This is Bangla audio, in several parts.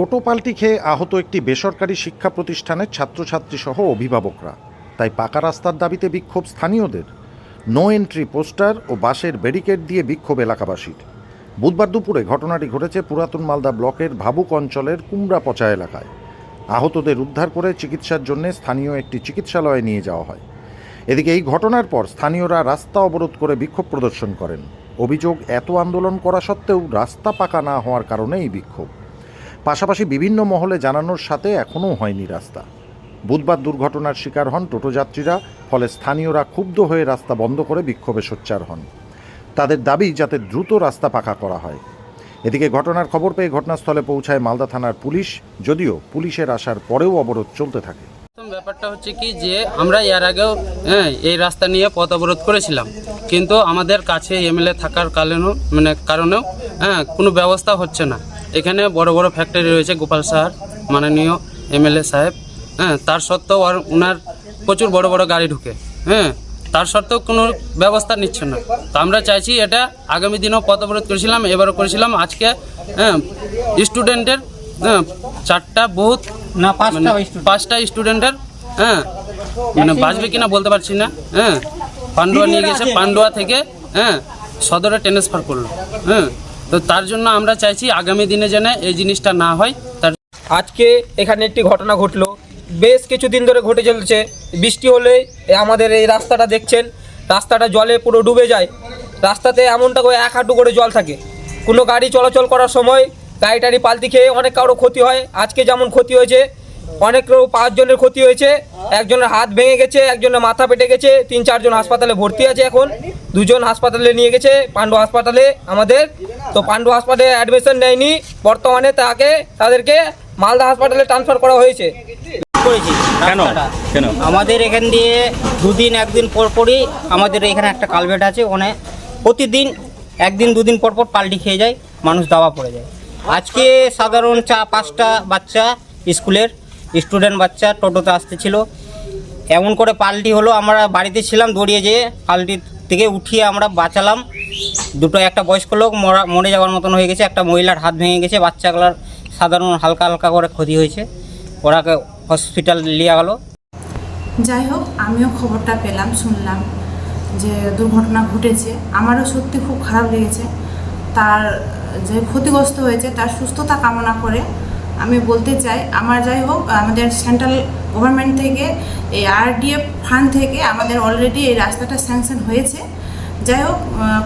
টোটো পাল্টি খেয়ে আহত একটি বেসরকারি শিক্ষা প্রতিষ্ঠানের ছাত্রছাত্রী সহ অভিভাবকরা। তাই পাকা রাস্তার দাবিতে বিক্ষোভ স্থানীয়দের। নো এন্ট্রি পোস্টার ও বাসের ব্যারিকেড দিয়ে বিক্ষোভ এলাকাবাসীর। বুধবার দুপুরে ঘটনাটি ঘটেছে পুরাতন মালদা ব্লকের ভাবুক অঞ্চলের কুমড়া পচা এলাকায়। আহতদের উদ্ধার করে চিকিৎসার জন্য স্থানীয় একটি চিকিৎসালয়ে নিয়ে যাওয়া হয়। এদিকে এই ঘটনার পর স্থানীয়রা রাস্তা অবরোধ করে বিক্ষোভ প্রদর্শন করেন। অভিযোগ, এত আন্দোলন করা সত্ত্বেও রাস্তা পাকা না হওয়ার কারণে এই বিক্ষোভ। পাশাপাশি বিভিন্ন মহলে জানানোর সাথে এখনও হয়নি রাস্তা। বুধবার দুর্ঘটনার শিকার হন টোটো যাত্রীরা, ফলে স্থানীয়রা ক্ষুব্ধ হয়ে রাস্তা বন্ধ করে বিক্ষোভে সোচ্চার হন। তাদের দাবি যাতে দ্রুত রাস্তা পাকা করা হয়। এদিকে ঘটনার খবর পেয়ে ঘটনাস্থলে পৌঁছায় মালদা থানার পুলিশ, যদিও পুলিশের আসার পরেও অবরোধ চলতে থাকে। ব্যাপারটা হচ্ছে কি যে আমরা এর আগেও হ্যাঁ এই রাস্তা নিয়ে পথ অবরোধ করেছিলাম। কিন্তু আমাদের কাছে এমএলএ থাকার কারণেও মানে কারণেও হ্যাঁ কোনো ব্যবস্থা হচ্ছে না। এখানে বড় বড় ফ্যাক্টরি রয়েছে গোপাল সাহার মাননীয় এমএলএ সাহেব। হ্যাঁ তার সত্ত্বেও আর ওনার প্রচুর বড় বড় গাড়ি ঢুকে। হ্যাঁ তার সত্ত্বেও কোনো ব্যবস্থা নিচ্ছে না। তো আমরা চাইছি এটা আগামী দিনেও পথ অবরোধ করেছিলাম এবারও করেছিলাম। আজকে হ্যাঁ স্টুডেন্টের হ্যাঁ চারটা বহুত না পাঁচটা মানে পাঁচটা স্টুডেন্টের হ্যাঁ মানে বাঁচবে কিনা বলতে পারছি না। হ্যাঁ পান্ডুয়া নিয়ে গেছে পান্ডুয়া থেকে হ্যাঁ সদরে ট্রান্সফার করল। হ্যাঁ তো তার জন্য আমরা চাইছি আগামী দিনে যেন এই জিনিসটা না হয়। তার আজকে এখানে একটি ঘটনা ঘটলো। বেশ কিছুদিন ধরে ঘটে চলছে। বৃষ্টি হলে আমাদের এই রাস্তাটা দেখছেন, রাস্তাটা জলে পুরো ডুবে যায়। রাস্তাতে এমনটা করে এক হাঁটু করে জল থাকে। কোনো গাড়ি চলাচল করার সময় গাড়ি টাড়ি পাল্টি খেয়ে অনেক কারও ক্ষতি হয়। আজকে যেমন ক্ষতি হয়েছে, অনেক পাঁচজনের ক্ষতি হয়েছে। একজনের হাত ভেঙে গেছে, একজনের মাথা পেটে গেছে। তিন, চারজন হাসপাতালে ভর্তি আছে এখন। দুজন হাসপাতালে নিয়ে গেছে। পাণ্ডু হাসপাতালে আমাদের তো পাণ্ডু হাসপাতালে অ্যাডমিশন নেয়নি বর্তমানে তাকে তাদেরকে মালদা হাসপাতালে ট্রান্সফার করা হয়েছে করেছি কেন? রাস্তাটা। কেন? আমাদের এখান দিয়ে দুদিন একদিন পর পরই আমাদের এখানে একটা কালভেট আছে ওখানে প্রতিদিন একদিন দুদিন পর পর পাল্টি খেয়ে যায় মানুষ দাবা পড়ে যায় আজকে সাধারণ চা পাঁচটা বাচ্চা স্কুলের স্টুডেন্ট বাচ্চা টোটোতে আসতেছিল এমন করে পাল্টি হলো আমরা বাড়িতে ছিলাম দৌড়িয়ে যেয়ে পাল্টি থেকে উঠিয়ে আমরা বাঁচালাম। দুটো একটা বয়স্ক লোক মরা, মরে যাওয়ার মতন হয়ে গেছে। একটা মহিলার হাত ভেঙে গেছে। বাচ্চাগুলার সাধারণ হালকা হালকা করে ক্ষতি হয়েছে। ওরাকে হসপিটাল নিয়ে গেলো। যাই হোক, আমিও খবরটা পেলাম, শুনলাম যে দুর্ঘটনা ঘটেছে। আমারও সত্যি খুব খারাপ লেগেছে। তার যে ক্ষতিগ্রস্ত হয়েছে, তার সুস্থতা কামনা করে আমি বলতে চাই, আমার যাই হোক, আমাদের সেন্ট্রাল গভর্নমেন্ট থেকে, এই আরডিএফ ফান্ড থেকে আমাদের অলরেডি এই রাস্তাটা স্যাংশন হয়েছে। যাই হোক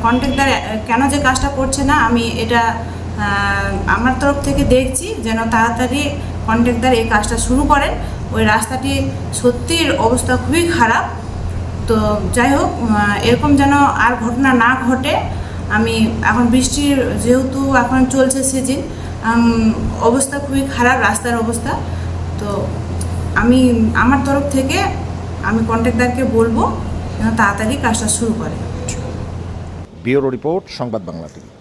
কন্ট্রাক্টর কেন যে কাজটা করছে না, আমি এটা আমার তরফ থেকে দেখছি যেন তাড়াতাড়ি কন্ট্রাক্টর এই কাজটা শুরু করেন। ওই রাস্তাটি সত্যির অবস্থা খুবই খারাপ। তো যাই হোক এরকম যেন আর ঘটনা না ঘটে, আমি এখন বৃষ্টির যেহেতু এখন চলছে সিজন অবস্থা খুবই খারাপ, রাস্তার অবস্থা। তো আমি, আমার তরফ থেকে আমি কন্ট্রাক্টরকে বলব যেন তাড়াতাড়ি কাজটা শুরু করে। ব্যুরো রিপোর্ট, সংবাদ বাংলা টিভি।